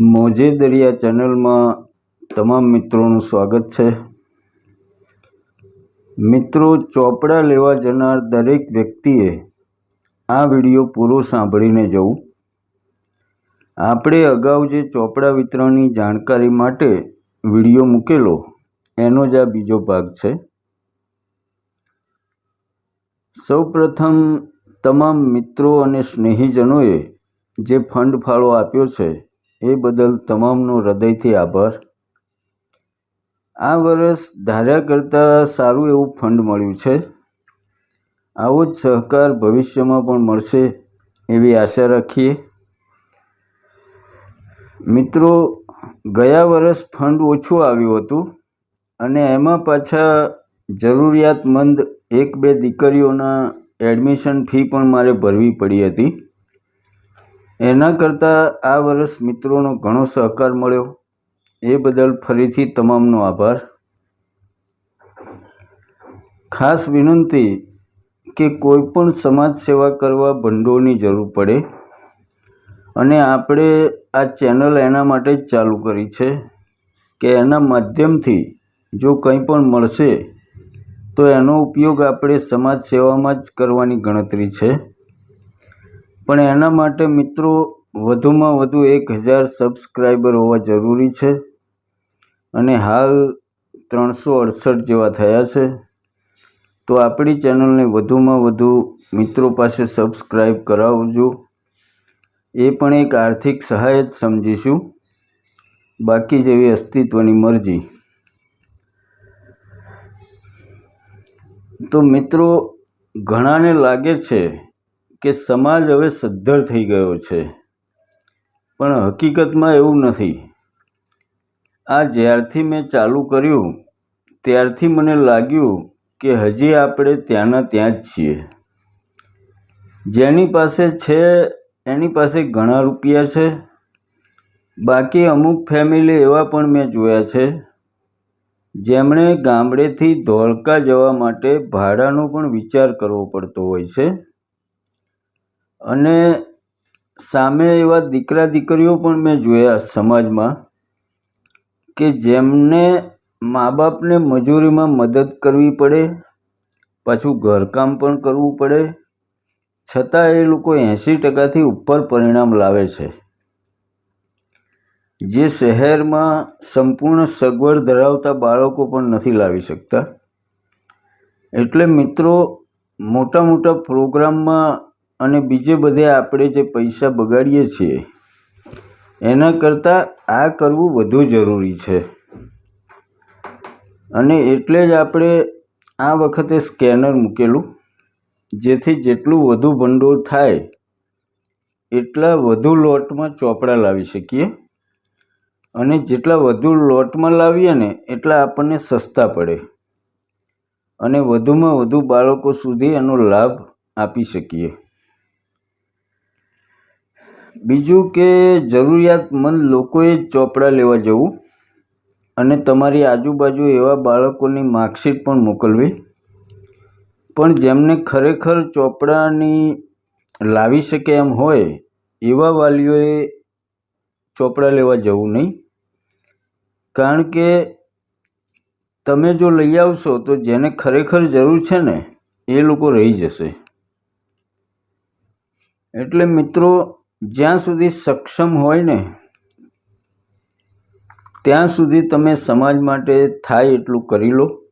મોજે દરિયા ચેનલમાં તમામ મિત્રોનું સ્વાગત છે. મિત્રો, ચોપડા લેવા જનાર દરેક વ્યક્તિએ આ વીડિયો પૂરો સાંભળીને જવું. આપણે અગાઉ જે ચોપડા વિતરણની જાણકારી માટે વીડિયો મૂકેલો, એનો જ આ બીજો ભાગ છે. સૌપ્રથમ, તમામ મિત્રો અને સ્નેહીજનોએ જે ફંડ ફાળો આપ્યો છે એ બદલ તમામનો હૃદયથી આભાર. આ વર્ષ ધાર્યા કરતાં સારું એવું ફંડ મળ્યું છે. આવો જ સહકાર ભવિષ્યમાં પણ મળશે એવી આશા રાખીએ. મિત્રો, ગયા વર્ષ ફંડ ઓછું આવ્યું હતું અને એમાં પાછા જરૂરિયાતમંદ એક બે દીકરીઓના એડમિશન ફી પણ મારે ભરવી પડી હતી. એના કરતાં આ વર્ષ મિત્રોનો ઘણો સહકાર મળ્યો. એ બદલ ફરીથી તમામનો આભાર. ખાસ વિનંતી કે કોઈ પણ સમાજ સેવા કરવા ભંડોળની જરૂર પડે અને આપણે આ ચેનલ એના માટે જ ચાલુ કરી છે કે એના માધ્યમથી જો કંઈ પણ મળશે તો એનો ઉપયોગ આપણે સમાજ સેવામાં જ કરવાની ગણતરી છે. પણ એના માટે મિત્રો, વધુમાં વધુ એક હજાર સબસ્ક્રાઈબર હોવા જરૂરી છે. અને હાલ ત્રણસો અડસઠ જેવા થયા છે. તો આપણી ચેનલને વધુમાં વધુ મિત્રો પાસે સબસ્ક્રાઈબ કરાવજો. એ પણ એક આર્થિક સહાય જ સમજીશું. બાકી જેવી અસ્તિત્વની મરજી. તો મિત્રો, ઘણાને લાગે છે કે સમાજ હવે સદ્ધર થઈ ગયો છે. પણ હકીકતમાં એવું નથી. આ જ્યારથી મેં ચાલુ કર્યું, ત્યારથી મને લાગ્યું કે હજી આપણે ત્યાંના ત્યાં જ છીએ. જેની પાસે છે, એની પાસે ઘણા રૂપિયા છે. બાકી અમુક ફેમિલી એવા પણ મેં જોયા છે, જેમણે ગામડેથી ધોળકા જવા માટે ભાડાનો પણ વિચાર કરવો પડતો હોય છે. અને સામે એવા દીકરા દીકરીઓ પણ મેં જોયા સમાજમાં કે જેમને મા બાપને મજૂરીમાં મદદ કરવી પડે, પાછું ઘરકામ પણ કરવું પડે, છતાં એ લોકો એંસી ટકાથી ઉપર પરિણામ લાવે છે. જે શહેરમાં સંપૂર્ણ સગવડ ધરાવતા બાળકો પણ નથી લાવી શકતા. એટલે મિત્રો, મોટા મોટા પ્રોગ્રામમાં અને બીજે બધે આપણે જે પૈસા બગાડીએ છીએ, એના કરતાં આ કરવું વધુ જરૂરી છે. અને એટલે જ આપણે આ વખતે સ્કેનર મૂકેલું, જેથી જેટલું વધુ ભંડોળ થાય, એટલા વધુ લોટમાં ચોપડા લાવી શકીએ. અને જેટલા વધુ લોટમાં લાવીએ ને, એટલા આપણને સસ્તા પડે. અને વધુમાં વધુ બાળકો સુધી એનો લાભ આપી શકીએ. બીજું કે જરૂરિયાતમંદ લોકોએ ચોપડા લેવા જવું અને તમારી આજુબાજુ એવા બાળકોની માર્કશીટ પણ મોકલવી. પણ જેમને ખરેખર ચોપડાની લાવી શકે એમ હોય, એવા વાલીઓએ ચોપડા લેવા જવું નહીં. કારણ કે તમે જો લઈ આવશો, તો જેને ખરેખર જરૂર છે ને, એ લોકો રહી જશે. એટલે મિત્રો જ્યાં સુધી સક્ષમ હોય ને, ત્યાં સુધી તમે સમાજ માટે થાય એટલું કરી લો.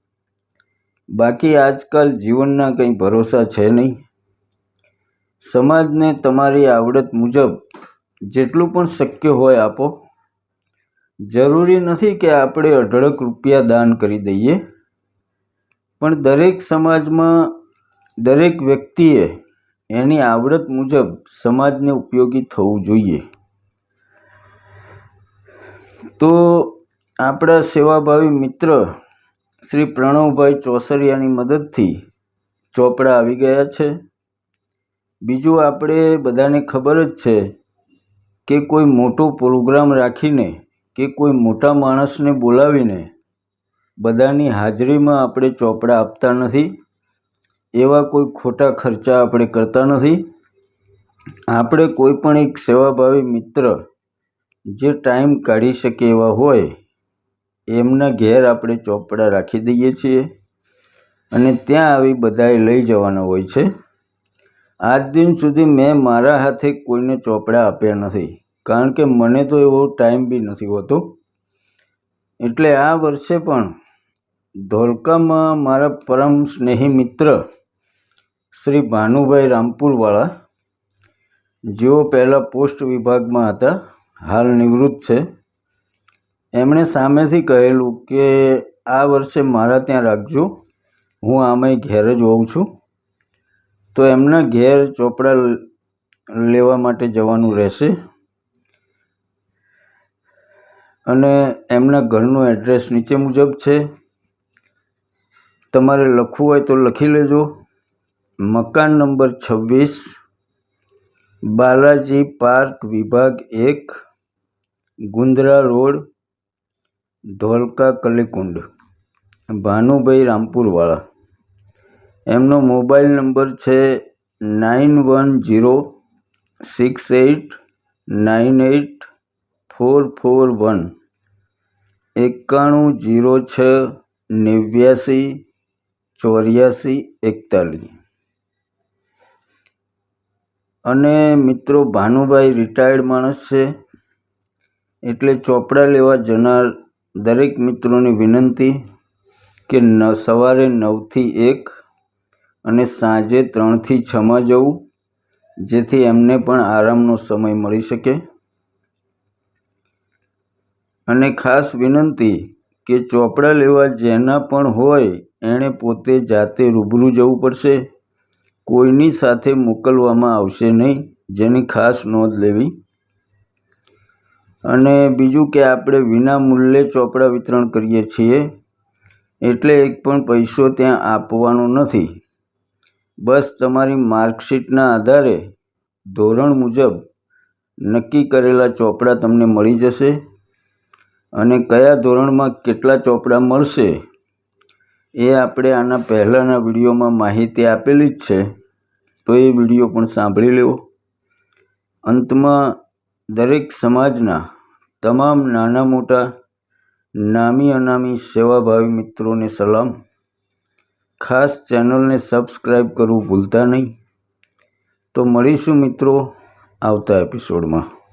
બાકી આજકાલ જીવનના કંઈ ભરોસા છે નહીં. સમાજને તમારી આવડત મુજબ જેટલું પણ શક્ય હોય આપો. જરૂરી નથી કે આપણે અઢળક રૂપિયા દાન કરી દઈએ. પણ દરેક સમાજમાં દરેક વ્યક્તિએ એની આવડત મુજબ સમાજને ઉપયોગી થવું જોઈએ. તો આપણા સેવાભાવી મિત્ર શ્રી પ્રણવભાઈ ચોસરિયાની મદદથી ચોપડા આવી ગયા છે. બીજું આપણે બધાને ખબર જ છે કે કોઈ મોટો પ્રોગ્રામ રાખીને કે કોઈ મોટા માણસને બોલાવીને બધાની હાજરીમાં આપણે ચોપડા આપતા નથી. એવા કોઈ ખોટા ખર્ચા આપણે કરતા નથી. આપણે કોઈ પણ એક સેવાભાવી મિત્ર જે ટાઈમ કાઢી શકે એવા હોય, એમના ઘેર આપણે ચોપડા રાખી દઈએ છીએ અને ત્યાં આવી બધાએ લઈ જવાના હોય છે. આજ દિન સુધી મેં મારા હાથે કોઈને ચોપડા આપ્યા નથી, કારણ કે મને તો એવો ટાઈમ બી નથી હોતો. એટલે આ વર્ષે પણ ધોલકામાં મારા પરમ સ્નેહી મિત્ર શ્રી ભાનુભાઈ રામપુરવાળા, જેઓ પહેલાં પોસ્ટ વિભાગમાં હતા, હાલ નિવૃત્ત છે. એમણે સામેથી કહેલું કે, આ વર્ષે મારા ત્યાં રાખજો, હું આમાંય ઘેર જ હોઉં છું. તો એમના ઘેર ચોપડા લેવા માટે જવાનું રહેશે. અને એમના ઘરનું એડ્રેસ નીચે મુજબ છે. તમારે લખવું હોય તો લખી લેજો. મકાન નંબર છવ્વીસ, બાલાજી પાર્ક વિભાગ એક, ગુંદરા રોડ, ધોલકા કલીકુંડ, ભાનુભાઈ રામપુરવાળા. એમનો મોબાઈલ નંબર છે nine one zero six eight nine eight four four one, એકાણું જીરો છ નેવ્યાસી ચોર્યાસી એકતાલીસ. અને મિત્રો ભાનુભાઈ રિટાયર્ડ માણસ છે. એટલે ચોપડા લેવા જનાર દરેક મિત્રોને વિનંતી કે ન, સવારે નવથી એક અને સાંજે ત્રણથી છમાં જવું, જેથી એમને પણ આરામનો સમય મળી શકે. અને ખાસ વિનંતી કે ચોપડા લેવા જેના પણ હોય, એણે પોતે જાતે રૂબરૂ જવું પડશે. કોઈની સાથે મોકલવામાં આવશે નહીં, જેની ખાસ નોંધ લેવી. અને બીજું કે આપણે વિના મૂલ્યે ચોપડા વિતરણ કરીએ છીએ, એટલે એક પણ પૈસો ત્યાં આપવાનો નથી. બસ તમારી માર્કશીટના આધારે ધોરણ મુજબ નક્કી કરેલા ચોપડા તમને મળી જશે. અને કયા ધોરણમાં કેટલા ચોપડા મળશે એ આપણે આના પહેલાંના વિડીયોમાં માહિતી આપેલી જ છે. તો એ વીડિયો પણ સાંભળી લેવો. અંતમાં, દરેક સમાજના તમામ નાના મોટા નામી અનામી સેવાભાવી મિત્રોને સલામ. ખાસ ચેનલને સબસ્ક્રાઈબ કરવું ભૂલતા નહીં. તો મળીશું મિત્રો આવતા એપિસોડમાં.